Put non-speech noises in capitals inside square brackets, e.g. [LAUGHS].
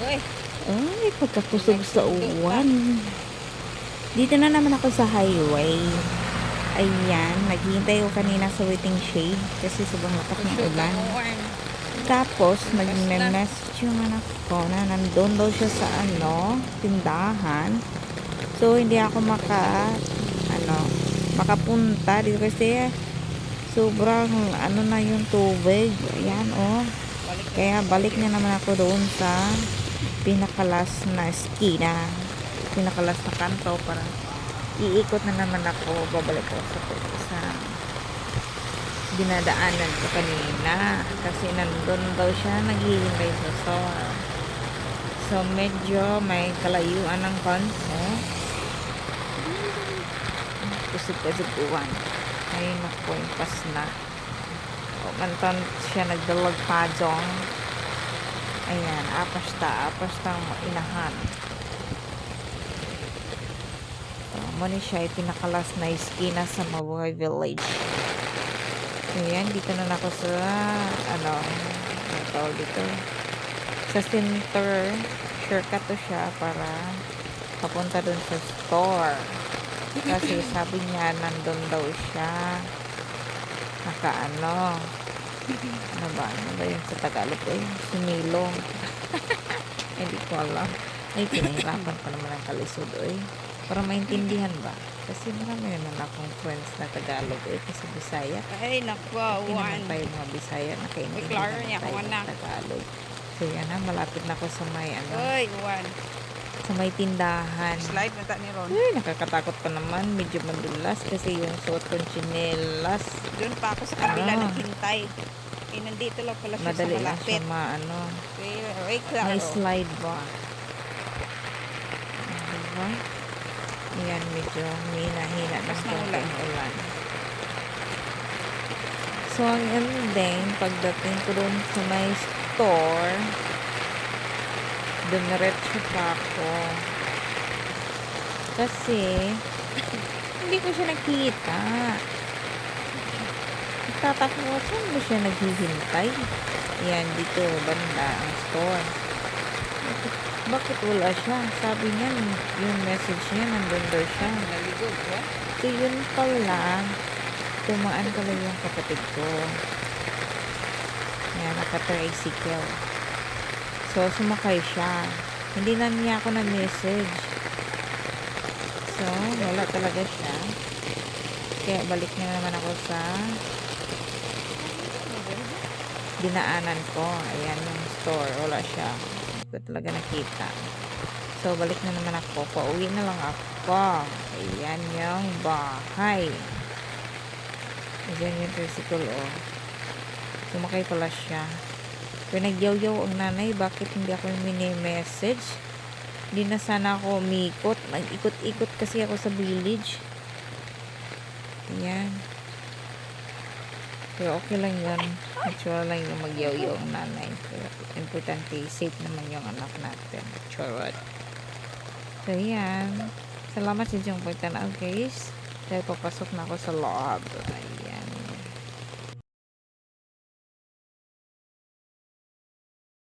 Ay, pagkakusog sa uwan. Dito na naman ako sa highway. Ayan, naghihintay ko kanina sa waiting shade kasi sobrang lakas ng ulan. Tapos, nag-message yung anak ko na nandun daw siya sa ano, tindahan. So, hindi ako maka, ano, makapunta dito kasi sobrang ano na yung tubig. Ayan, oh. Kaya balik na naman ako doon sa pinakalas na skina. Pinakalas na kanto para iikot na naman ako. Babalik ako sa, sa dinadaanan ko kanina. Kasi nandun daw siya naghihintay sa store. So medyo may kalayuan ng konti. Kusog-kusuguan. Ay naku, na. O, mantan siya nagdalag pa dyan. Ayan, apas ta, apas tang inahan. So, muna siya itinakalas na iskina sa Mabuhay Village. Ayan, dito na ako sa, ano, ano dito, sa center. Shortcut to siya para papunta dun sa store. Kasi sabi niya, nandun daw siya. Nakaano. Ano ba? Ano ba yung sa Tagalog eh? Sumilong. [LAUGHS] Hindi ko alam. Ay, pinahirapan pa naman ang kalisod eh. Para maintindihan ba? Kasi marami naman akong friends na Tagalog eh. Kasi Bisaya. Ay, naku, Hindi uwan. naman tayo mga Bisaya. Nakaintindihan tayo ng. Tagalog. So yan na, malapit na ako sa may ano, Uy, uwan. Sa may tindahan. Slide na ni Ron. Ay, nakakatakot pa naman. Medyo madulas kasi yung suot kong chinelas. Doon pa ako sa kabila Ah. naghintay. Eh, nandito lang pala siya Madali sa lang siya malapit. maano. Uy, klaro. May slide ba? Diba? Ayan, medyo hina-hina ng konting ulan. So, ang ending, pagdating ko dun sa may store, dumiretso pa ako. Kasi, hindi ko siya nakita. Nagtataka ko, saan ba siya naghihintay? Ayan, dito, banda, ang store. Bakit, wala siya? Sabi niya, yung message niya, nandun daw siya. Naligo ba? So, yun pala, tumaan pala yung kapatid ko. Yan, naka-tricycle. So, sumakay siya. Hindi na niya ako na-message. So, wala talaga siya. Kaya balik na naman ako sa dinaanan ko. Ayan yung store. Wala siya. Hindi talaga nakita. So, balik na naman ako. Pauwi na lang ako. Ayan yung bahay. Ayan yung tricycle, oh. Sumakay pala siya. Pinagyaw-yaw ang nanay. Bakit hindi ako mini-message? Hindi na sana ako umikot. Nag-ikot-ikot kasi ako sa village. Ayan. Pero okay lang yun. Natural lang yung magyaw-yaw ang nanay. Pero importante, safe naman yung anak natin. Charot. So, yan. Salamat sa inyong pagtanaw, guys. Dahil papasok na ako sa loob. Ayan.